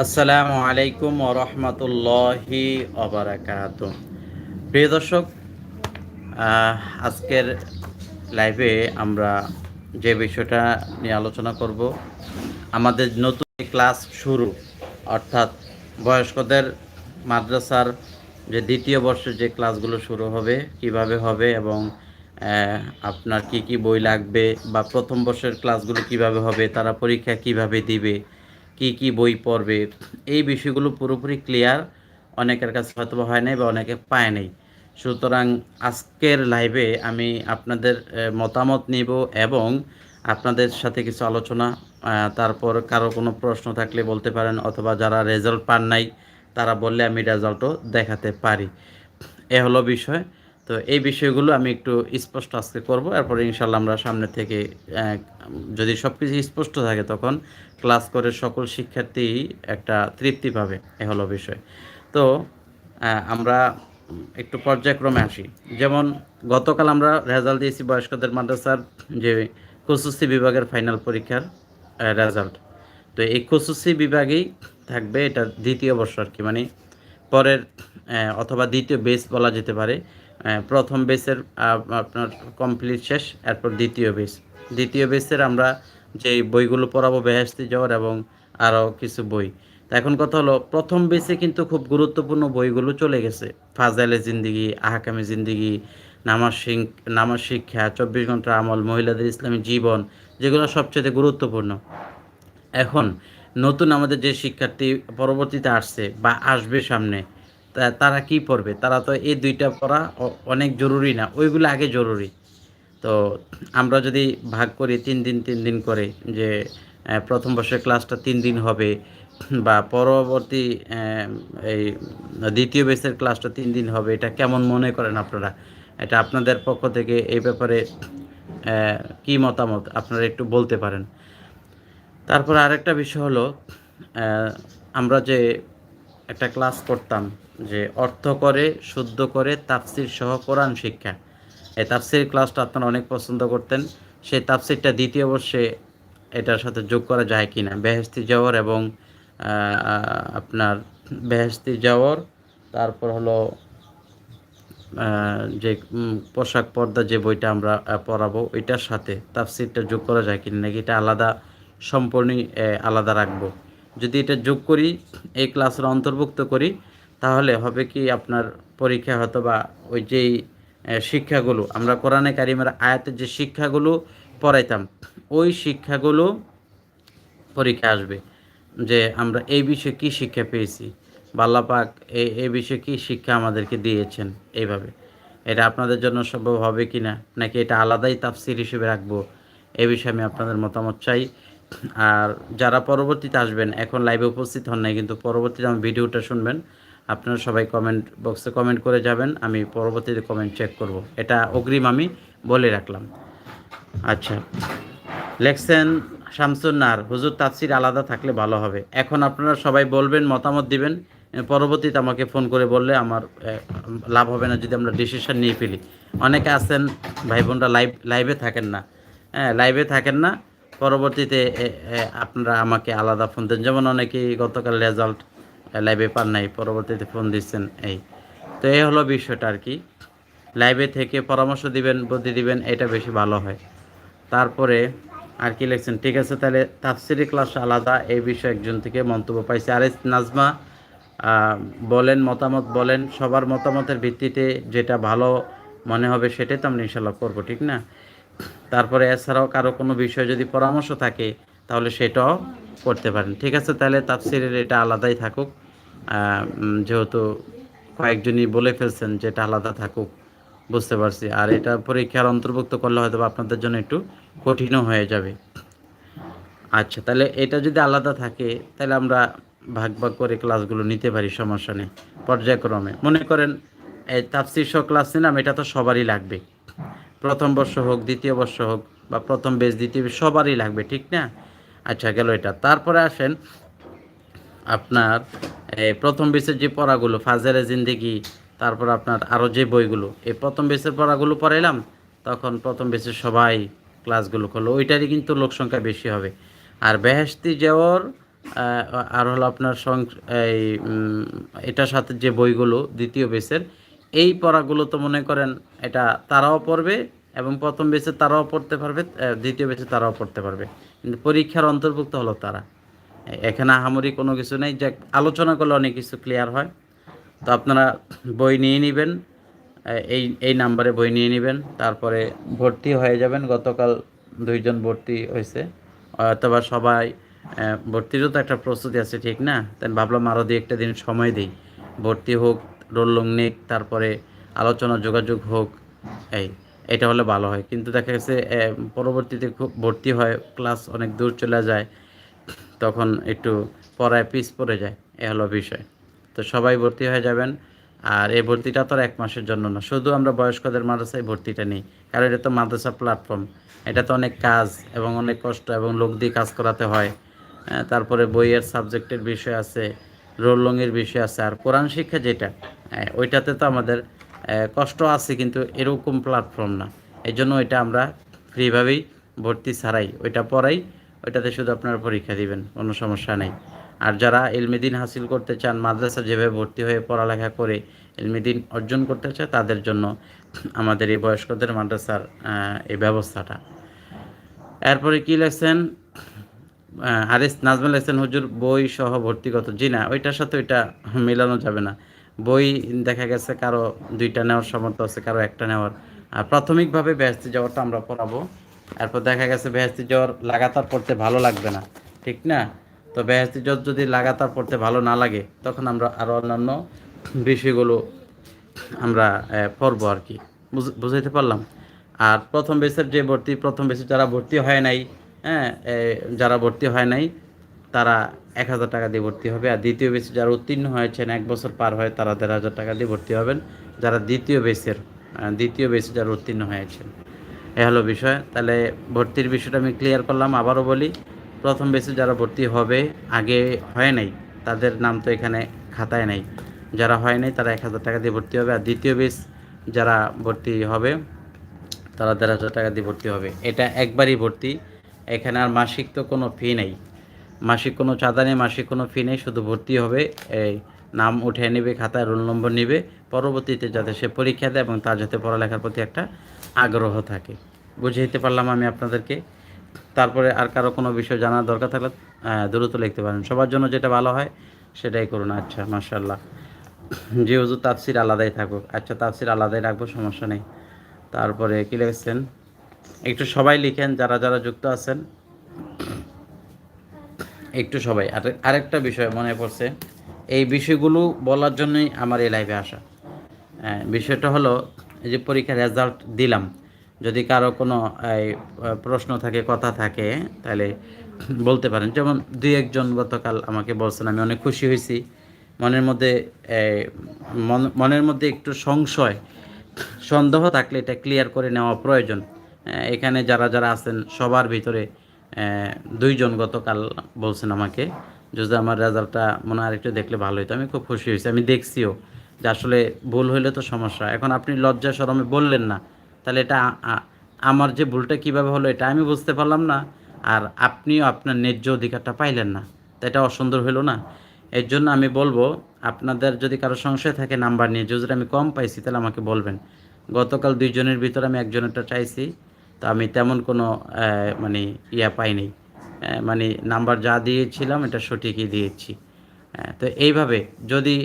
আসসালামু আলাইকুম ওরহমতুল্লাহি অবরাকাত প্রিয় দর্শক আজকের লাইভে আমরা যে বিষয়টা নিয়ে আলোচনা করব, আমাদের নতুন ক্লাস শুরু, অর্থাৎ বয়স্কদের মাদ্রাসার যে দ্বিতীয় বর্ষের যে ক্লাসগুলো শুরু হবে, কীভাবে হবে এবং আপনার কি কি বই লাগবে বা প্রথম বর্ষের ক্লাসগুলো কীভাবে হবে, তারা পরীক্ষা কীভাবে দিবে কি কি বই পড়বে, এই বিষয়গুলো পুরোপুরি ক্লিয়ার অনেকের কাছে হয়তো হয় নাই বা অনেকে পায় নাই। সুতরাং আজকের লাইভে আমি আপনাদের মতামত নিব এবং আপনাদের সাথে কিছু আলোচনা তারপর কারও কোনো প্রশ্ন থাকলে বলতে পারেন অথবা যারা রেজাল্ট পান নাই, তারা বললে আমি রেজাল্টও দেখাতে পারি। এ হলো বিষয়। তো এই বিষয়গুলো আমি একটু স্পষ্ট আজকে করব। এরপরে ইনশাল্লাহ আমরা সামনে থেকে যদি সব কিছু স্পষ্ট থাকে তখন ক্লাস করে সকল শিক্ষার্থী একটা তৃপ্তি পাবে, এ হলো বিষয়। তো আমরা একটু পর্যায়ক্রমে আসি। যেমন, গতকাল আমরা রেজাল্ট দিয়েছি বয়স্কদের মাদ্রাসার যে কসুসি বিভাগের ফাইনাল পরীক্ষার রেজাল্ট। তো এই কসুসি বিভাগেই থাকবে এটা দ্বিতীয় বর্ষ আর কি মানে পরের অথবা দ্বিতীয় বেস বলা যেতে পারে। প্রথম বেসের আপনার কমপ্লিট শেষ, এরপর দ্বিতীয় বেস দ্বিতীয় বেসের আমরা যে বইগুলো পড়াবো বেহেস্তি যাওয়ার এবং আরও কিছু বই। তা এখন কথা হলো, প্রথম বেসে কিন্তু খুব গুরুত্বপূর্ণ বইগুলো চলে গেছে। ফাজালে জিন্দিগি, আহাকামি জিন্দিগি, নামাজ নামাজ শিক্ষা, চব্বিশ ঘণ্টা আমল, মহিলাদের ইসলামী জীবন, যেগুলো সবচেয়ে গুরুত্বপূর্ণ। এখন নতুন আমাদের যে শিক্ষার্থী পরবর্তীতে আসছে বা আসবে সামনে তারা কি পড়বে? তারা তো এই দুইটা পড়া অনেক জরুরি না, ওইগুলো আগে জরুরি। তো আমরা যদি ভাগ করি তিন দিন তিন দিন করে যে প্রথম বর্ষের ক্লাসটা তিন দিন হবে, বা পরবর্তী এই দ্বিতীয় বেসের ক্লাসটা তিন দিন হবে, এটা কেমন মনে করেন আপনারা? এটা আপনাদের পক্ষ থেকে এই ব্যাপারে কি মতামত? আপনারা একটু বলতে পারেন। তারপর আরেকটা বিষয় হলো আমরা যে একটা ক্লাস করতাম যে অর্থ করে, শুদ্ধ করে, তাফসির সহ কোরআন শিক্ষা এই তাফসির ক্লাসটা আপনারা অনেক পছন্দ করতেন। সেই তাফসিরটা দ্বিতীয় বর্ষে এটার সাথে যোগ করা যায় কি না বেহেস্তি যাওয়ার এবং আপনার বেহেস্তি যাওয়ার তারপর হলো যে পোশাক পর্দা যে বইটা আমরা পড়াবো, ওইটার সাথে তাফসিরটা যোগ করা যায় কিনা নাকি এটা আলাদা সম্পূর্ণই আলাদা রাখব? যদি এটা যোগ করি, এই ক্লাসের অন্তর্ভুক্ত করি, তাহলে হবে কি আপনার পরীক্ষা হয়তো বা ওই যেই শিক্ষাগুলো। আমরা কোরআনে কারিমের আয়াতের যে শিক্ষাগুলো পড়াইতাম, ওই শিক্ষাগুলো পরীক্ষা আসবে যে আমরা এই বিষয়ে কি শিক্ষা পেয়েছি বাল্লাপাক এই এই বিষয়ে কি শিক্ষা আমাদেরকে দিয়েছেন এইভাবে। এটা আপনাদের জন্য সম্ভব হবে কি না নাকি এটা আলাদাই তাফসির হিসেবে রাখব, এ বিষয়ে আমি আপনাদের মতামত চাই। আর যারা পরবর্তীতে আসবেন, এখন লাইভে উপস্থিত হন নাই, কিন্তু পরবর্তীতে আমার ভিডিওটা শুনবেন আপনারা সবাই কমেন্ট বক্সে কমেন্ট করে যাবেন, আমি পরবর্তীতে কমেন্ট চেক করব। এটা অগ্রিম আমি বলে রাখলাম। আচ্ছা। লেখছেন শামসুন্নার হুজুর তাফসির আলাদা থাকলে ভালো হবে। এখন আপনারা সবাই বলবেন, মতামত দিবেন। পরবর্তীতে আমাকে ফোন করে বললে আমার লাভ হবে না যদি আমরা ডিসিশন নিয়ে ফেলি। অনেকে আছেন ভাই বোনরা লাইভ লাইভে থাকেন না। হ্যাঁ লাইভে থাকেন না। পরবর্তীতে আপনারা আমাকে আলাদা ফোন দেন। যেমন অনেকেই গতকাল রেজাল্ট লাইভে পান নাই, পরবর্তীতে ফোন দিচ্ছেন, এই। তো এই হলো বিষয়টা আর কি। লাইভে থেকে পরামর্শ দিবেন, বুদ্ধি দিবেন, এটা বেশি ভালো হয়। তারপরে আর কি লিখছেন, ঠিক আছে, তাহলে তাফসিরি ক্লাস আলাদা। এই বিষয়ে একজন থেকে মন্তব্য পাইছে। আর এস নাজমা বলেন, মতামত বলেন, সবার মতামতের ভিত্তিতে যেটা ভালো মনে হবে সেটাই তো আমরা ইনশাল্লাহ করব, ঠিক না? তারপরে এছাড়াও কারও কোনো বিষয়ে যদি পরামর্শ থাকে, তাহলে সেটাও করতে পারেন। ঠিক আছে, তাহলে তাফসিরের এটা আলাদাই থাকুক। যেহেতু কয়েকজনই বলে ফেলছেন যে এটা আলাদা থাকুক, বুঝতে পারছি। আর এটা পরীক্ষার অন্তর্ভুক্ত করলে হয়তো আপনাদের জন্য একটু কঠিনও হয়ে যাবে। আচ্ছা তাহলে এটা যদি আলাদা থাকে, তাহলে আমরা ভাগ ভাগ করে ক্লাসগুলো নিতে পারি, সমস্যা নেই, পর্যায়ক্রমে। মনে করেন, এই তাফসির ক্লাস নিলাম, এটা তো সবারই লাগবে। প্রথম বর্ষ হোক, দ্বিতীয় বর্ষ হোক, বা প্রথম বেশ, দ্বিতীয় সবারই লাগবে, ঠিক না? আচ্ছা গেল এটা। তারপরে আসেন আপনার প্রথম বেসের যে পড়াগুলো, ফাজেলে জিন্দেগি, তারপর আপনার আরও যে বইগুলো, এই প্রথম বেসের পড়াগুলো পড়াইলাম, তখন প্রথম বেসের সবাই ক্লাসগুলো করল। ওইটারই কিন্তু লোক সংখ্যা বেশি হবে। আর বেহেস্তি যাওয়ার আর হলো আপনার এই এটার সাথে যে বইগুলো, দ্বিতীয় বেসের, এই পড়াগুলো তো মনে করেন এটা তারাও পড়বে এবং প্রথম বেসে তারাও পড়তে পারবে দ্বিতীয় বেসে তারাও পড়তে পারবে। কিন্তু পরীক্ষার অন্তর্ভুক্ত হলো তারা। এখানে আহামরি কোনো কিছু নেই। যে আলোচনা করলে অনেক কিছু ক্লিয়ার হয়। তো আপনারা বই নিয়ে নেবেন এই এই নাম্বারে বই নিয়ে নেবেন, তারপরে ভর্তি হয়ে যাবেন। গতকাল দুইজন ভর্তি হয়েছে। অথবা সবাই ভর্তিরও তো একটা প্রস্তুতি আছে, ঠিক না? তাই ভাবলাম আরও দুই একটা দিন সময় দিই। ভর্তি হোক, রোল নিক, তারপরে আলোচনা, যোগাযোগ হোক, এই, এটা হলে ভালো হয়। কিন্তু দেখা গেছে পরবর্তীতে খুব ভর্তি হয়, ক্লাস অনেক দূর চলে যায়। তখন একটু পড়ায় পিস পড়ে যায়, এ হলো বিষয়। তো সবাই ভর্তি হয়ে যাবেন, আর এই ভর্তিটা তো এক মাসের জন্য না, শুধু আমরা বয়স্কদের মাদ্রাসায় ভর্তিটা নিই, কারণ এটা তো মাদ্রাসা প্ল্যাটফর্ম এটা তো অনেক কাজ এবং অনেক কষ্ট এবং লোক দিয়ে কাজ করাতে হয়। তারপরে বইয়ের সাবজেক্টের বিষয় আছে রোলংয়ের বিষয় আছে, আর কোরআন শিক্ষা যেটা ওইটাতে তো আমাদের কষ্ট আছে, কিন্তু এরকম প্ল্যাটফর্ম না। এই জন্য এটা আমরা ফ্রিভাবেই ভর্তি ছাড়াই, ওইটা পড়াই ওইটাতে শুধু আপনারা পরীক্ষা দিবেন, কোনো সমস্যা নেই। আর যারা এলমিদিন হাসিল করতে চান, মাদ্রাসা যেভাবে ভর্তি হয়ে পড়ালেখা করে এলমিদিন অর্জন করতে চায়, তাদের জন্য আমাদের এই বয়স্কদের মাদ্রাসার এই ব্যবস্থাটা। এরপরে কি লেখছেন? হারিস নাজমুল হাসান হুজুর, বই সহ ভর্তিগত। জি না, ওইটার সাথে ওইটা মেলানো যাবে না। বই দেখা গেছে কারও দুইটা নেওয়ার সামর্থ্য আছে, কারও একটা নেওয়ার। আর প্রাথমিকভাবে ব্যস্ত যাওয়ারটা আমরা পড়াবো এরপর দেখা গেছে বেহেস্তি জ্বর লাগাতার পড়তে ভালো লাগবে না, ঠিক না? তো বেহেস্তি জ্বর যদি লাগাতার পড়তে ভালো না লাগে, তখন আমরা আরও অন্যান্য বিষয়গুলো আমরা পড়ব আর কি। বুঝাইতে পারলাম? আর প্রথম বেসের যে ভর্তি, প্রথম বেসে যারা ভর্তি হয় নাই হ্যাঁ যারা ভর্তি হয় নাই, তারা এক হাজার টাকা দিয়ে ভর্তি হবে। আর দ্বিতীয় বেসে যারা উত্তীর্ণ হয়েছেন, এক বছর পার হয় তারা দেড় হাজার টাকা দিয়ে ভর্তি হবেন। যারা দ্বিতীয় বেসের দ্বিতীয় বেসে যারা উত্তীর্ণ হয়েছেন। এ হলো বিষয়। তাহলে ভর্তির বিষয়টা আমি ক্লিয়ার করলাম, আবারও বলি, প্রথম বেসে যারা ভর্তি হবে, আগে হয় নাই, তাদের নাম তো এখানে খাতায় নাই। যারা হয় নাই, তারা এক হাজার টাকা দিয়ে ভর্তি হবে। আর দ্বিতীয় বেস যারা ভর্তি হবে, তারা দেড় হাজার টাকা দিয়ে ভর্তি হবে। এটা একবারই ভর্তি। এখানে আর মাসিক তো কোনো ফি নেই। মাসিক কোনো চাঁদা নেই, মাসিক কোনো ফি নেই, শুধু ভর্তি হবে এই নাম উঠে নেবে, খাতায় রোল নম্বর নেবে। পরবর্তীতে যাতে সে পরীক্ষা দেয় এবং তার যাতে পড়ালেখার প্রতি একটা আগ্রহ থাকে। বুঝাইতে পারলাম আমি আপনাদেরকে। তারপরে আর কারও কোনো বিষয় জানার দরকার থাকলে দ্রুত লিখতে পারেন। সবার জন্য যেটা ভালো হয়, সেটাই করুন। আচ্ছা মার্শাল্লাহ জি হুজুর তাফসির আলাদাই থাকুক। আচ্ছা তাফসির আলাদাই রাখব, সমস্যা নেই। তারপরে কি লিখেছেন? একটু সবাই লিখেন, যারা যারা যুক্ত আছেন। একটু সবাই। আর আরেকটা বিষয় মনে পড়ছে। এই বিষয়গুলো বলার জন্যই আমার এই লাইভে আসা। হ্যাঁ, বিষয়টা হলো যে পরীক্ষার রেজাল্ট দিলাম। যদি কারও কোনো প্রশ্ন থাকে কথা থাকে তাহলে বলতে পারেন। যেমন দুই একজন গতকাল আমাকে বলছেন আমি অনেক খুশি হয়েছি। মনের মধ্যে মন- মনের মধ্যে একটু সংশয় সন্দেহ থাকলে এটা ক্লিয়ার করে নেওয়া প্রয়োজন। এখানে যারা যারা আছেন সবার ভিতরে দুইজন গতকাল বলছেন আমাকে যদি আমার রেজাল্টটা মনে হয় আরেকটু দেখলে ভালো হতো আমি খুব খুশি হয়েছি, আমি দেখছিও যে আসলে ভুল হইলে তো সমস্যা। এখন আপনি লজ্জা শরমে বললেন না, তাহলে এটা আমার যে ভুলটা কীভাবে হলো এটা আমি বুঝতে পারলাম না, আর আপনিও আপনার ন্যায্য অধিকারটা পাইলেন না, তো এটা অসুন্দর হলো না। এর জন্য আমি বলব, আপনাদের যদি কারও সংশয় থাকে নাম্বার নিয়ে, যদি আমি কম পাইছি, তাহলে আমাকে বলবেন। গতকাল দুইজনের ভিতরে আমি একজনেরটা চাইছি, তো আমি তেমন কোনো মানে ইয়া পাইনি। মানে নাম্বার যা দিয়েছিলাম এটা সঠিকই দিয়েছি। তো এইভাবে যদি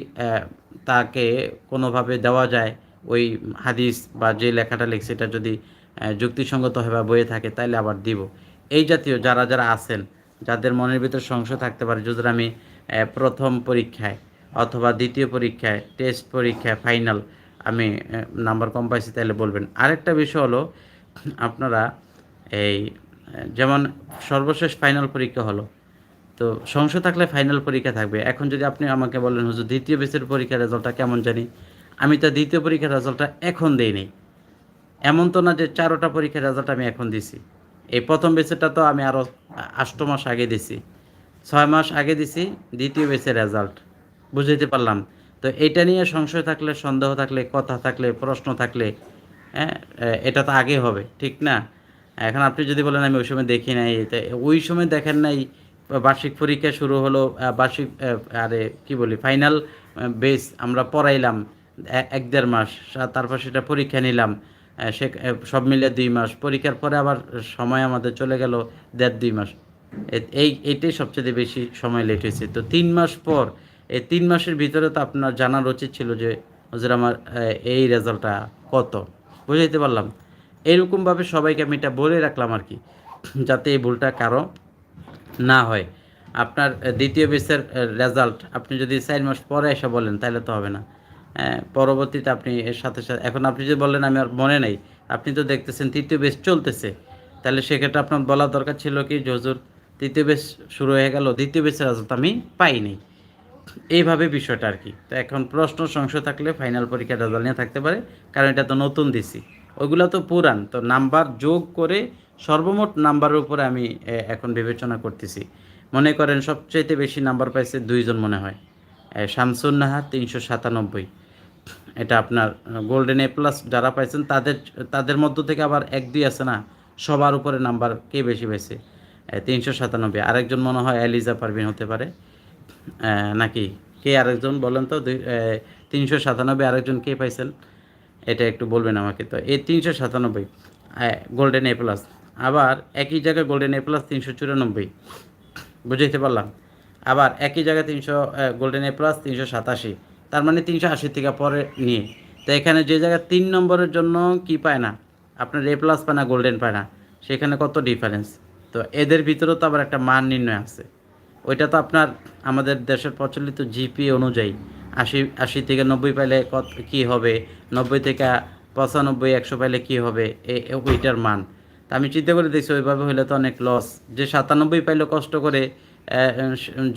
তাকে কোনোভাবে দেওয়া যায়, ওই হাদিস বা যে লেখাটা লিখছে, এটা যদি যুক্তিসঙ্গতভাবে বইয়ে থাকে তাহলে আবার দিব। এই জাতীয় যারা যারা আছেন, যাদের মনের ভিতর সংশয় থাকতে পারে, যদি আমি প্রথম পরীক্ষায় অথবা দ্বিতীয় পরীক্ষায় টেস্ট পরীক্ষায় ফাইনাল আমি নাম্বার কম পাইছি তাহলে বলবেন। আরেকটা বিষয় হলো, আপনারা এই যেমন সর্বশেষ ফাইনাল পরীক্ষা হলো, তো সংশয় থাকলে ফাইনাল পরীক্ষা থাকবে। এখন যদি আপনি আমাকে বলেন, হুজুর, দ্বিতীয় বেসের পরীক্ষার রেজাল্টটা কেমন জানি? আমি তো দ্বিতীয় পরীক্ষার রেজাল্টটা এখন দেই নেই এমন তো না যে চারোটা পরীক্ষার রেজাল্ট আমি এখন দিছি। এই প্রথম বেসেরটা তো আমি আরও আষ্ট মাস আগে দিছি। ছয় মাস আগে দিছি দ্বিতীয় বেসের রেজাল্ট বুঝাইতে পারলাম। তো এটা নিয়ে সংশয় থাকলে, সন্দেহ থাকলে, কথা থাকলে, প্রশ্ন থাকলে হ্যাঁ এটা তো আগে হবে, ঠিক না? এখন আপনি যদি বলেন আমি ওই সময় দেখি নাই ওই সময় দেখেন নাই, বার্ষিক পরীক্ষা শুরু হলো বার্ষিক আরে কি বলি ফাইনাল বেস আমরা পড়াইলাম এক দেড় মাস তারপর সেটা পরীক্ষা নিলাম সে সব মিলে দুই মাস, পরীক্ষার পরে আবার সময় আমাদের চলে গেল দেড় দুই মাস। এই এইটাই সবচেয়ে বেশি সময় লেট হয়েছে। তো তিন মাস পর, এই তিন মাসের ভিতরে তো আপনার জানার উচিত ছিল যে, হজুর, আমার এই রেজাল্টটা কত? বুঝাইতে পারলাম। এইরকমভাবে সবাইকে আমি এটা বলে রাখলাম আর কি, যাতে এই ভুলটা কারও না হয়। আপনার দ্বিতীয় বেসের রেজাল্ট আপনি যদি চার মাস পরে এসে বলেন, তাহলে তো হবে না। পরবর্তীতে আপনি এর সাথে সাথে, এখন আপনি যদি বলেন, আমি আর মনে নেই, আপনি তো দেখতেছেন তৃতীয় বেস চলতেছে, তাহলে সেক্ষেত্রে আপনার বলা দরকার ছিল কি, যে তৃতীয় বেস শুরু হয়ে গেল, দ্বিতীয় বেসের রেজাল্ট আমি পাইনি এইভাবে বিষয়টা আর কি। তো এখন প্রশ্ন সংশয় থাকলে ফাইনাল পরীক্ষার রেজাল্ট নিয়ে থাকতে পারে, কারণ এটা তো নতুন দিছি। ওইগুলো তো পুরান। তো নাম্বার যোগ করে সর্বমোট নাম্বারের উপরে আমি এখন বিবেচনা করতেছি। মনে করেন সবচাইতে বেশি নাম্বার পাইছে দুইজন মনে হয়। শামসুন নাহার তিনশো সাতানব্বই। এটা আপনার গোল্ডেন এ প্লাস যারা পাইছেন, তাদের তাদের মধ্য থেকে আবার এক, দুই আছে না, সবার উপরে নাম্বার কে বেশি পাইছে? তিনশো সাতানব্বই। আরেকজন মনে হয় এলিজা পারভিন হতে পারে। নাকি কে আরেকজন বলেন তো? দুই তিনশো সাতানব্বই আরেকজন কে পাইছেন? এটা একটু বলবেন আমাকে তো। এই তিনশো সাতানব্বই গোল্ডেন এ প্লাস আবার একই জায়গায় গোল্ডেন এ প্লাস তিনশো চুরানব্বই। বুঝাইতে পারলাম? আবার একই জায়গায় তিনশো গোল্ডেন এ প্লাস তিনশো সাতাশি। তার মানে তিনশো আশি থেকে পরে নিয়ে। তো এখানে যে জায়গায় তিন নম্বরের জন্য কি পায় না? আপনার এ প্লাস পায় না গোল্ডেন পায় না। সেখানে কত ডিফারেন্স তো এদের ভিতরেও তো আবার একটা মান নির্ণয় আছে। ওইটা তো আপনার আমাদের দেশের প্রচলিত জিপি অনুযায়ী। আশি আশি থেকে নব্বই পাইলে কত, কী হবে? নব্বই থেকে পঁচানব্বই, একশো পাইলে কী হবে? ওইটার মান। তা আমি চিন্তা করে দেখছি, ওইভাবে হলে তো অনেক লস যে সাতানব্বই পাইলো কষ্ট করে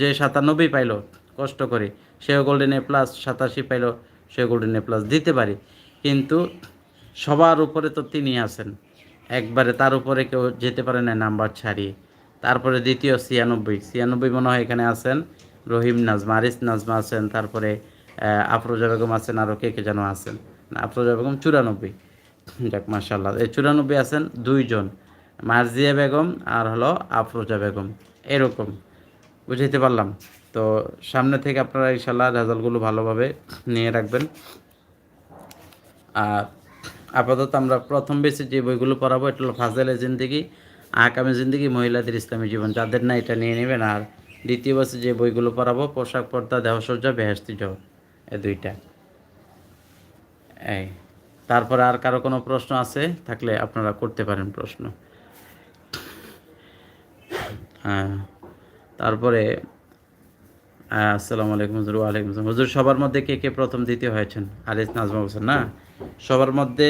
যে সাতানব্বই পাইলো কষ্ট করে, সেও গোল্ডেন এ প্লাস সাতাশি পাইলো, সেও গোল্ডেন এ প্লাস দিতে পারি। কিন্তু সবার উপরে তো তিনি আছেন। একবারে তার উপরে কেউ যেতে পারে না নাম্বার ছাড়িয়ে। তারপরে দ্বিতীয় ছিয়ানব্বই ছিয়ানব্বই মনে হয় এখানে আছেন। রহিম নাজমা, আরিস নাজমা আছেন, তারপরে আফরোজা বেগম আছেন আরও কে কে যেন আছেন। আফরোজা বেগম চুরানব্বই। যাক মার্শাল্লাহ এই চুরানব্বই আছেন দুইজন, মার্জিয়া বেগম আর হলো আফরোজা বেগম। এরকম, বুঝাইতে পারলাম। তো সামনে থেকে আপনারা ইনশাল্লাহ রেজাল্টগুলো ভালোভাবে নিয়ে রাখবেন। আর আপাতত আমরা প্রথম বেসে যে বইগুলো পড়াবো, এটা হলো ফাজেলের জিন্দিগি, আকামে জিন্দিগি, মহিলাদের ইসলামী জীবন। যাদের না, এটা নিয়ে নেবেন। আর দ্বিতীয় বছর যে বইগুলো পড়াবো, পোশাক পর্দা, দেহসজ্জা বেহেস্তি জব এই দুইটা। এই, তারপরে আর কারও কোনো প্রশ্ন আছে থাকলে আপনারা করতে পারেন প্রশ্ন। হ্যাঁ তারপরে আসসালামু আলাইকুম হুজুর, ওয়ালাইকুম আসসালাম। হুজুর, সবার মধ্যে কে কে প্রথম দ্বিতীয় হয়েছেন? আরিস, নাজমা হোসেন, না? সবার মধ্যে,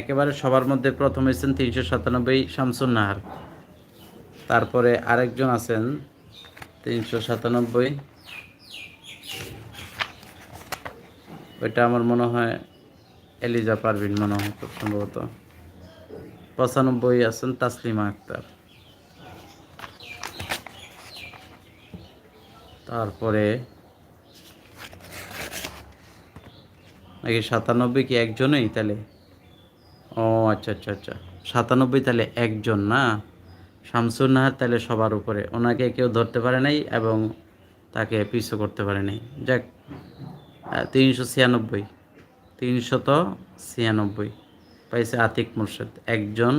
একেবারে সবার মধ্যে প্রথম হয়েছেন তিনশো সাতানব্বই শামসুন নাহার তারপরে আরেকজন আছেন তিনশো সাতানব্বই। ওইটা আমার মনে হয় এলিজা পারভিন মনে হয় খুব সম্ভবত। পঁচানব্বই আছেন তাসলিমা আক্তার। তারপরে নাকি সাতানব্বই কি একজনই তাহলে? ও আচ্ছা আচ্ছা আচ্ছা। সাতানব্বই তাহলে একজন না? শামসুর নাহার তাহলে সবার উপরে। ওনাকে কেউ ধরতে পারে নাই এবং তাকে পিছু করতে পারে নাই। যাক তিনশো ছিয়ানব্বই। তিনশত ছিয়ানব্বই। পাইছে আতিক মুর্শেদ। একজন।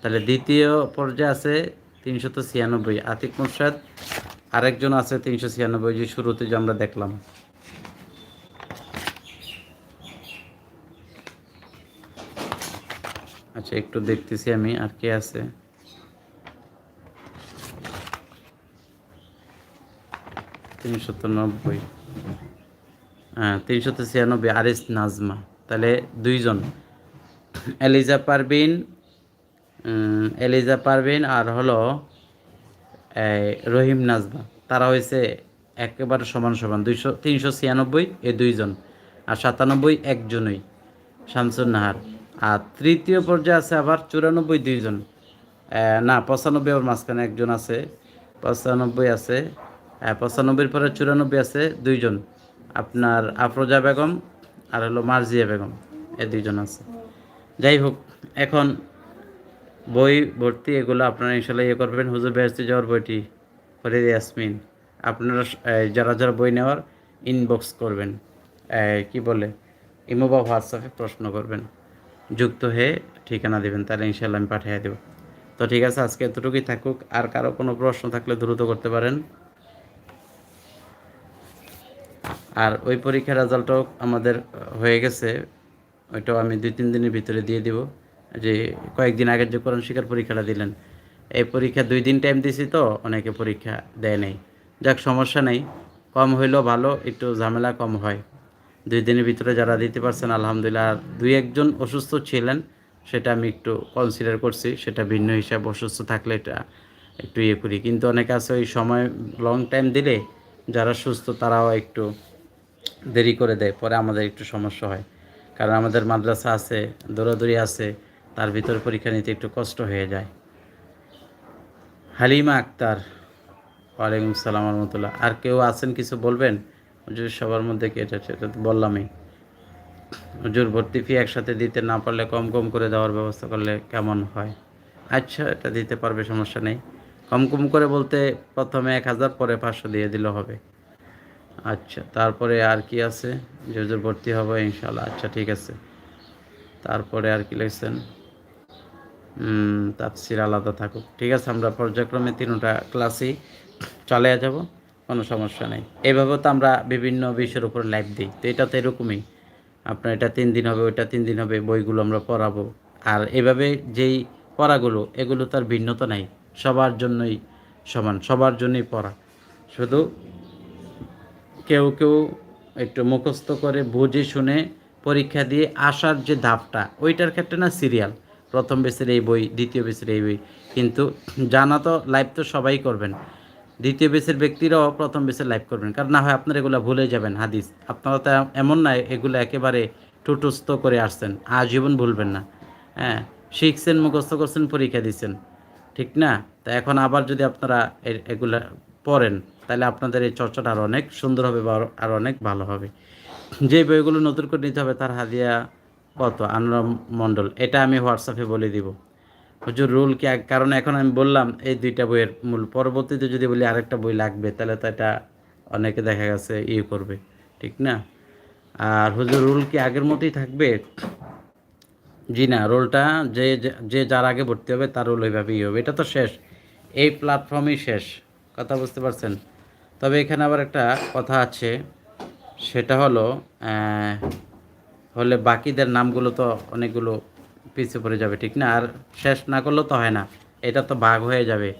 তাহলে দ্বিতীয় পর্যায়ে আছে তিনশত ছিয়ানব্বই। আতিক মুর্শেদ, আরেকজন আছে তিনশো ছিয়ানব্বই যে শুরুতে যে আমরা দেখলাম। আচ্ছা একটু দেখতেছি আমি আর কে আছে। তিনশত নব্বই। হ্যাঁ তিনশত ছিয়ানব্বই আরিস নাজমা। তাহলে দুইজন। এলিজা পারবিন এলিজা পারবিন আর হলো রহিম নাজমা। তারা হয়েছে একেবারে সমান সমান। দুইশো তিনশো ছিয়ানব্বই এ দুইজন আর সাতানব্বই একজনই শামসুন নাহার। আর তৃতীয় পর্যায়ে আছে আবার চুরানব্বই দুইজন। না, পঁচানব্বই ওর মাঝখানে একজন আছে, পঁচানব্বই আছে পঁচানব্বইয়ের পরে চুরানব্বই আছে, দুইজন। আপনার আফরোজা বেগম আর হলো মার্জিয়া বেগম, এ দুইজন আছে। যাই হোক, এখন বই ভর্তি, এগুলো আপনারা ইনশাল্লাহ ইয়ে করবেন। হুজুর বেহস্তি যাওয়ার বইটি ফরিদ ইয়াসমিন। আপনারা যারা যারা বই নেওয়ার ইনবক্স করবেন। কি বলে? ইমো বা হোয়াটসঅ্যাপে প্রশ্ন করবেন। যুক্ত হয়ে ঠিকানা দেবেন, তাহলে ইনশাল্লাহ আমি পাঠিয়ে দেবো। তো ঠিক আছে, আজকে এতটুকুই থাকুক। আর কারও কোনো প্রশ্ন থাকলে দ্রুত করতে পারেন। আর ওই পরীক্ষার রেজাল্টও আমাদের হয়ে গেছে। ওইটাও আমি দুই, তিন দিনের ভিতরে দিয়ে দিব। যে কয়েকদিন আগের যে কোরআন শিকার পরীক্ষাটা দিলেন, এই পরীক্ষা দুই দিন টাইম দিছি তো, অনেকে পরীক্ষা দেয় নেই। যাক, সমস্যা নেই। কম হইলেও ভালো, একটু ঝামেলা কম হয়। দুই দিনের ভিতরে যারা দিতে পারছেন, আলহামদুলিল্লাহ। আর দুই একজন অসুস্থ ছিলেন, সেটা আমি একটু কনসিডার করছি। সেটা ভিন্ন হিসাব অসুস্থ থাকলে এটা একটু ইয়ে করি। কিন্তু অনেকে আছে ওই সময় লং টাইম দিলে, যারা সুস্থ তারাও একটু দেরি করে দেয়, পরে আমাদের একটু সমস্যা হয়। কারণ আমাদের মাদ্রাসা আছে, দৌড়াদৌড়ি আছে, তার ভিতরে পরীক্ষা নিতে একটু কষ্ট হয়ে যায়। হালিমা আক্তার, ওয়ালাইকুম সালাম রহমতুল্লাহ। আর কেউ আছেন কিছু বলবেন? হুজুর, সবার মধ্যে কেটে সেটা তো বললামই। হুজুর, ভর্তি ফি একসাথে দিতে না পারলে কম কম করে দেওয়ার ব্যবস্থা করলে কেমন হয়? আচ্ছা এটা দিতে পারবে, সমস্যা নেই। কম কম করে বলতে প্রথমে এক হাজার, পরে পাঁচশো দিয়ে দিলে হবে। আচ্ছা তারপরে আর কি আছে? যে হুজুর ভর্তি হবে ইনশাল্লাহ আচ্ছা ঠিক আছে। তারপরে আর কি লিখছেন? তাফসির আলাদা থাকুক। ঠিক আছে, আমরা পর্যায়ক্রমে তিনটা ক্লাসই চালিয়ে যাব, কোনো সমস্যা নেই। এইভাবে তো আমরা বিভিন্ন বিষয়ের উপর লাইভ দিই, তো এটা তো এরকমই। আপনার এটা তিন দিন হবে, ওইটা তিন দিন হবে, বইগুলো আমরা পড়াবো। আর এভাবে যেই পড়াগুলো, এগুলো তার ভিন্নতা নাই। সবার জন্যই সমান, সবার জন্যই পড়া। শুধু কেউ কেউ একটু মুখস্থ করে বুঝে শুনে পরীক্ষা দিয়ে আসার যে ধাপটা, ওইটার ক্ষেত্রে না সিরিয়াল প্রথম বেসের এই বই, দ্বিতীয় বেসের এই বই। কিন্তু জানা তো লাইভ তো সবাই করবেন। দ্বিতীয় বেসের ব্যক্তিরাও প্রথম বেসের লাইভ করবেন। কারণ না হয় আপনারা এগুলো ভুলে যাবেন, হাদিস। আপনারা তো এমন নয় এগুলো একেবারে টুটুস্থ করে আসছেন, আজীবন ভুলবেন না। হ্যাঁ শিখছেন, মুখস্থ করছেন, পরীক্ষা দিচ্ছেন। ঠিক না? তা এখন আবার যদি আপনারা এগুলা পড়েন তাহলে আপনাদের এই চর্চাটা আরও অনেক সুন্দর হবে বা আরও- অনেক ভালো হবে। যে বইগুলো নতুন করে নিতে হবে, তার হাদিয়া কত? আনোয়ার মণ্ডল। এটা আমি হোয়াটসঅ্যাপে বলে দিব। হুজুর, রুল কি কারণ এখন আমি বললাম, এই দুইটা বইয়ের মূল। পরবর্তীতে যদি বলি আরেকটা বই লাগবে, তাহলে তো এটা অনেকে দেখা গেছে ইয়ে করবে, ঠিক না? আর হুজুর, রুল কি আগের মতোই থাকবে? জি না, রোলটা যে- যে যার আগে ভর্তি হবে, তার রোল ওইভাবেই হবে। এটা তো শেষ। এই প্ল্যাটফর্মই শেষ। কথা বুঝতে পারছেন? তবে এখানে আবার একটা কথা আছে, সেটা হলো হলে বাকিদের নামগুলো তো অনেকগুলো পিছিয়ে পড়ে যাবে, ঠিক না? আর শেষ না করলেও তো হয় না, এটা তো ভাগ হয়ে যাবে।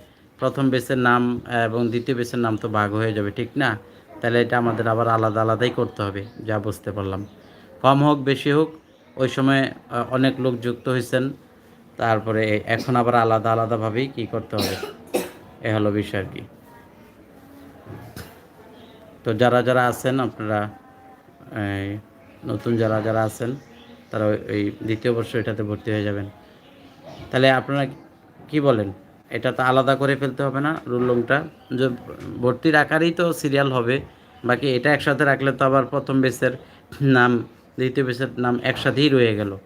প্রথম বেসের নাম এবং দ্বিতীয় বেসের নাম তো ভাগ হয়ে যাবে, ঠিক না? তাহলে এটা আমাদের আবার আলাদা আলাদাই করতে হবে, যা বুঝতে পারলাম। কম হোক, বেশি হোক, ওই সময় অনেক লোক যুক্ত হয়েছেন, তারপরে এখন আবার আলাদা আলাদাভাবেই কি করতে হবে, এ হলো বিষয় আর কি। তো যারা যারা আছেন, আপনারা নতুন যারা যারা আছেন, তারা ওই- দ্বিতীয় বর্ষ এটাতে ভর্তি হয়ে যাবেন। তাহলে আপনারা কি বলেন? এটা তো আলাদা করে ফেলতে হবে না, রুল লংটা যে ভর্তির আকারেই তো সিরিয়াল হবে, বাকি এটা একসাথে রাখলে তো আবার প্রথম বেসের নাম, দ্বিতীয় বেসের নাম একসাথেই রয়ে গেল।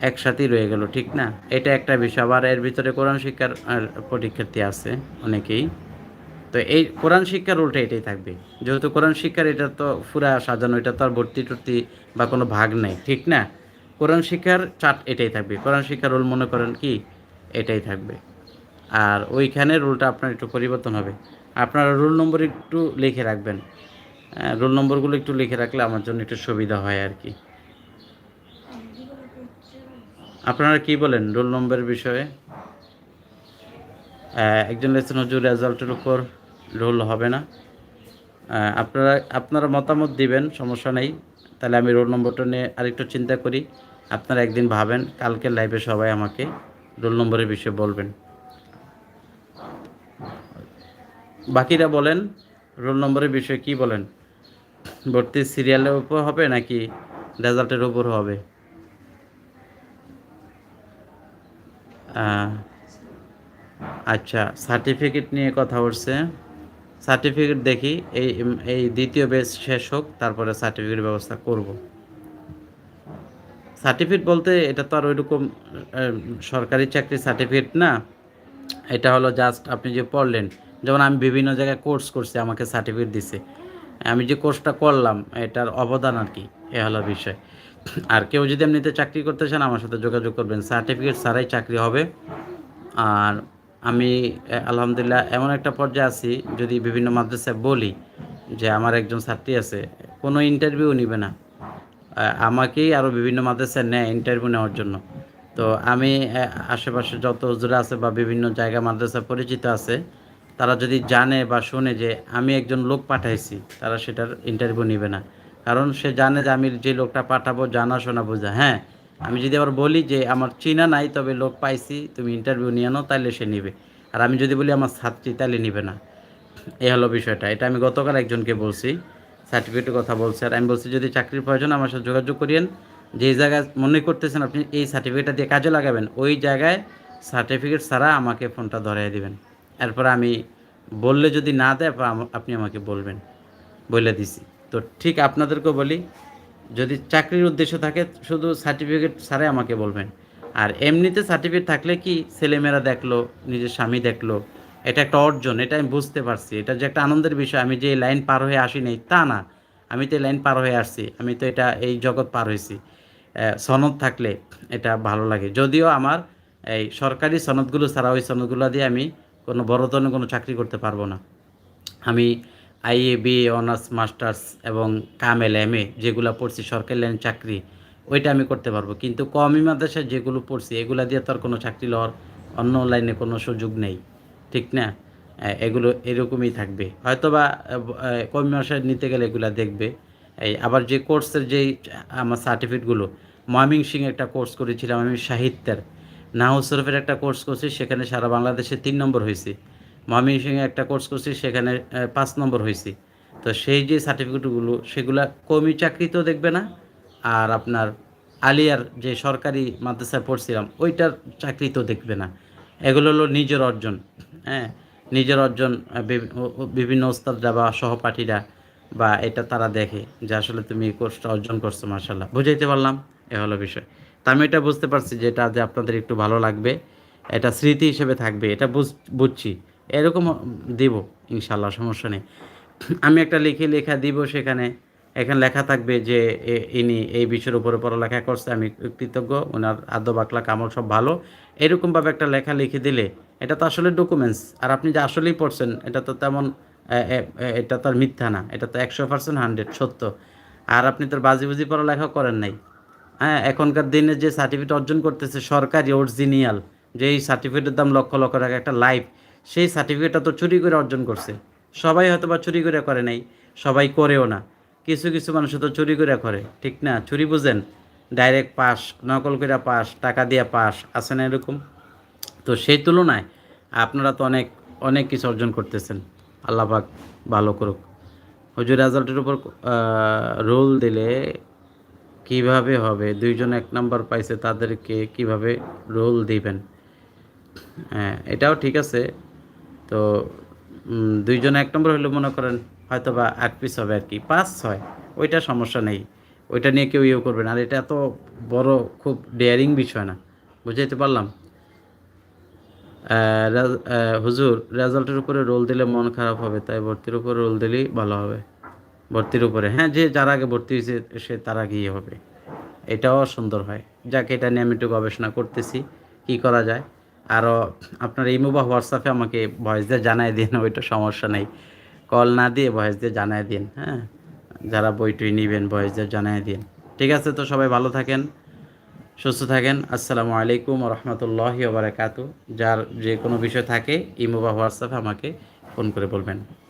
একসাথেই রয়ে গেল, ঠিক না? এটা একটা বিষয়, আবার এর ভিতরে কোরআন শিক্ষার পরীক্ষার্থী আছে অনেকেই। তো এই কোরআন শিক্ষার রোলটা এটাই থাকবে। যেহেতু কোরআন শিক্ষার এটা তো ফুরা সাজানো এটা তো আর ভর্তি টর্তি বা কোনো ভাগ নেই ঠিক না? কোরআন শিক্ষার চার্ট এটাই থাকবে। কোরআন শিক্ষার রোল মনে করেন কি? এটাই থাকবে। আর ওইখানে রোলটা আপনার একটু পরিবর্তন হবে। আপনারা রোল নম্বর একটু লিখে রাখবেন। হ্যাঁ, রোল নম্বরগুলো একটু লিখে রাখলে আমার জন্য একটু সুবিধা হয় আর কি। আপনারা কি বলেন রোল নম্বরের বিষয়ে? একজন লেসন হজুর রেজাল্টের উপর। রোল হবে না। আপনারা আপনারা মতামত দিবেন, সমস্যা নেই। তাহলে আমি রোল নম্বরটা নিয়ে আরেকটু চিন্তা করি। আপনারা একদিন ভাবেন, কালকে লাইভে সবাই আমাকে রোল নম্বরের বিষয়ে বলবেন। বাকিরা বলেন, রোল নম্বরের বিষয়ে কি বলেন? ভর্তির সিরিয়ালের উপর হবে নাকি রেজাল্টের উপর হবে? আচ্ছা সার্টিফিকেট নিয়ে কথা উঠছে সার্টিফিকেট দেখি, এই এই দ্বিতীয় বেস শেষ হোক, তারপরে সার্টিফিকেট ব্যবস্থা করব। সার্টিফিকেট বলতে এটা তো আর ওইরকম সরকারি চাকরির সার্টিফিকেট না। এটা হলো জাস্ট আপনি যে পড়লেন, যেমন আমি বিভিন্ন জায়গায় কোর্স করছি, আমাকে সার্টিফিকেট দিছে। আমি যে কোর্সটা করলাম, এটার অবদান আর কি, এ হলো বিষয়। আর কেউ যদি এমনিতে চাকরি করতে চান, আমার সাথে যোগাযোগ করবেন। সার্টিফিকেট ছাড়াই চাকরি হবে। আর আমি আলহামদুলিল্লাহ, এমন একটা পর্যায়ে আছি, যদি বিভিন্ন মাদ্রাসায় বলি যে আমার একজন ছাত্রী আছে, কোনো ইন্টারভিউ নিবে না। আমাকেই আরও বিভিন্ন মাদ্রাসায় নেয় ইন্টারভিউ নেওয়ার জন্য। তো আমি আশেপাশে যত হুজুরা আছে বা বিভিন্ন জায়গা মাদ্রাসা পরিচিত আছে, তারা যদি জানে বা শুনে যে আমি একজন লোক পাঠাইছি, তারা সেটার ইন্টারভিউ নেবে না। কারণ সে জানে যে আমি যে লোকটা পাঠাবো জানাশোনা বোঝা হ্যাঁ আমি যদি আবার বলি যে আমার চিনা নাই, তবে লোক পাইছি, তুমি ইন্টারভিউ নিয়ে আনো তাহলে সে নিবে। আর আমি যদি বলি আমার ছাত্রী তাহলে নিবে না। এই হলো বিষয়টা। এটা আমি গতকাল একজনকে বলছি সার্টিফিকেটের কথা বলছি। আর আমি বলছি, যদি চাকরির প্রয়োজন, আমার সাথে যোগাযোগ করিয়েন। যে জায়গায় মনে করতেছেন আপনি, এই সার্টিফিকেটটা দিয়ে কাজে লাগাবেন, ওই জায়গায় সার্টিফিকেট ছাড়া আমাকে ফোনটা ধরিয়ে দিবেন। এরপর আমি বললে যদি না দেয় আপনি আমাকে বলবেন। বলে দিছি। তো ঠিক আপনাদেরকেও বলি যদি চাকরির উদ্দেশ্য থাকে, শুধু সার্টিফিকেট ছাড়াই আমাকে বলবেন। আর এমনিতে সার্টিফিকেট থাকলে কি ছেলেমেয়েরা দেখল, নিজের স্বামী দেখল? এটা একটা অর্জন, এটা আমি বুঝতে পারছি। এটা যে একটা আনন্দের বিষয়, আমি যে লাইন পার হয়ে আসি নাই, তা না। আমি তো এই লাইন পার হয়ে আসছি, আমি তো এটা এই জগৎ পার হয়েছি। সনদ থাকলে এটা ভালো লাগে। যদিও আমার এই সরকারি সনদগুলো ছাড়া ওই সনদগুলো দিয়ে আমি কোনো বড় ধরনের কোনো চাকরি করতে পারব না। আমি আইএ বি, অনার্স, মাস্টার্স এবং কামেল, এম এ যেগুলো পড়ছি, সরকারি লাইন চাকরি, ওইটা আমি করতে পারব। কিন্তু কমি মাদ্রাসায় যেগুলো পড়ছি, এগুলা দিয়ে তো আর কোনো চাকরি লওয়ার অন্য লাইনে কোনো সুযোগ নেই। ঠিক না? এগুলো এরকমই থাকবে। হয়তো বা কমি মাসায় নিতে গেলে এগুলা দেখবে। এই আবার যে কোর্সের যেই, আমার সার্টিফিকেটগুলো ময়মিংসিং একটা কোর্স করেছিলাম আমি, সাহিত্যের। নাহু শরফের একটা কোর্স করছি, সেখানে সারা বাংলাদেশে তিন নম্বর হয়েছি। ময়মনসিংহে একটা কোর্স করছি, সেখানে পাঁচ নম্বর হয়েছি তো সেই যে সার্টিফিকেটগুলো সেগুলা কমি চাকরিতেও দেখবে না, আর আপনার আলিয়ার যে সরকারি মাদ্রাসায় পড়ছিলাম, ওইটার চাকরিতেও দেখবে না। এগুলো হলো নিজের অর্জন হ্যাঁ? নিজের অর্জন বিভিন্ন ওস্তাদরা বা সহপাঠীরা, বা এটা তারা দেখে যে আসলে তুমি এই কোর্সটা অর্জন করছ মার্শাল্লাহ বুঝাইতে পারলাম? এ হলো বিষয়। তা আমি এটা বুঝতে পারছি যে এটা যে আপনাদের একটু ভালো লাগবে, এটা স্মৃতি হিসেবে থাকবে, এটা বুঝ- বুঝছি। এরকম দিব ইনশাল্লাহ সমস্যা নেই। আমি একটা লিখে, লেখা দিব সেখানে। এখানে লেখা থাকবে যে ইনি এই বিষয়ের উপরে পড়ালেখা করছে, আমি কৃতজ্ঞ, ওনার আদ্য বাকলা কামল সব ভালো। এরকমভাবে একটা লেখা লিখে দিলে, এটা তো আসলে ডকুমেন্টস আর আপনি যে আসলেই পড়ছেন, এটা তো তেমন এটা তো আর মিথ্যা না, এটা তো একশো পার্সেন্ট হান্ড্রেড সত্য। আর আপনি তোর বাজি বুঝি পড়ালেখা করেন নাই। হ্যাঁ এখনকার দিনে যে সার্টিফিকেট অর্জন করতেছে সরকারি অরিজিনিয়াল যে এই সার্টিফিকেটের দাম লক্ষ লক্ষ টাকা, একটা লাইফ সেই সার্টিফিকেটটা তো চুরি করে অর্জন করছে। সবাই হয়তো বা চুরি করে করে নাই, সবাই করেও না। কিছু কিছু মানুষ তো চুরি করে করে, ঠিক না? চুরি বুঝেন? ডাইরেক্ট পাস নকল করে পাস টাকা দিয়ে পাস আছে না এরকম? তো সেই তুলনায় আপনারা তো অনেক অনেক কিছু অর্জন করতেছেন। আল্লাহ পাক ভালো করুক। হুজুর রেজাল্টের উপর রোল দিলে কীভাবে হবে? দুইজন এক নাম্বার পাইছে, তাদেরকে কীভাবে রোল দিবেন? হ্যাঁ এটাও ঠিক আছে। তো দুইজন এক নম্বর হলে মনে করেন হয়তো বা এক পিস হবে আর কি, পাঁচ, ছয়, ওইটা সমস্যা নেই। ওইটা নিয়ে কেউ ইয়ে করবে না, আর এটা এত বড় খুব ডেয়ারিং বিষয় না, বুঝাইতে পারলাম? হুজুর, রেজাল্টের উপরে রোল দিলে মন খারাপ হবে, তাই ভর্তির উপরে রোল দিলেই ভালো হবে। ভর্তির উপরে হ্যাঁ যে যার আগে ভর্তি হয়েছে, সে তার আগেই হবে। এটাও সুন্দর হয়। যাকে, এটা নিয়ে আমি একটু গবেষণা করতেছি, কি করা যায়। আরও আপনার ইমো বা হোয়াটসঅ্যাপে আমাকে ভয়েস দিয়ে জানাই দিন, ওইটা সমস্যা নেই। কল না দিয়ে ভয়েস দিয়ে জানাই দিন হ্যাঁ? যারা বইটুই নেবেন, ভয়েস দিয়ে জানাই দিন। ঠিক আছে তো, সবাই ভালো থাকেন, সুস্থ থাকেন। আসসালামু আলাইকুম রহমতুল্লাহি ওবরাকাতু। যার যে কোনো বিষয় থাকে ইমো বা হোয়াটসঅ্যাপে আমাকে ফোন করে বলবেন।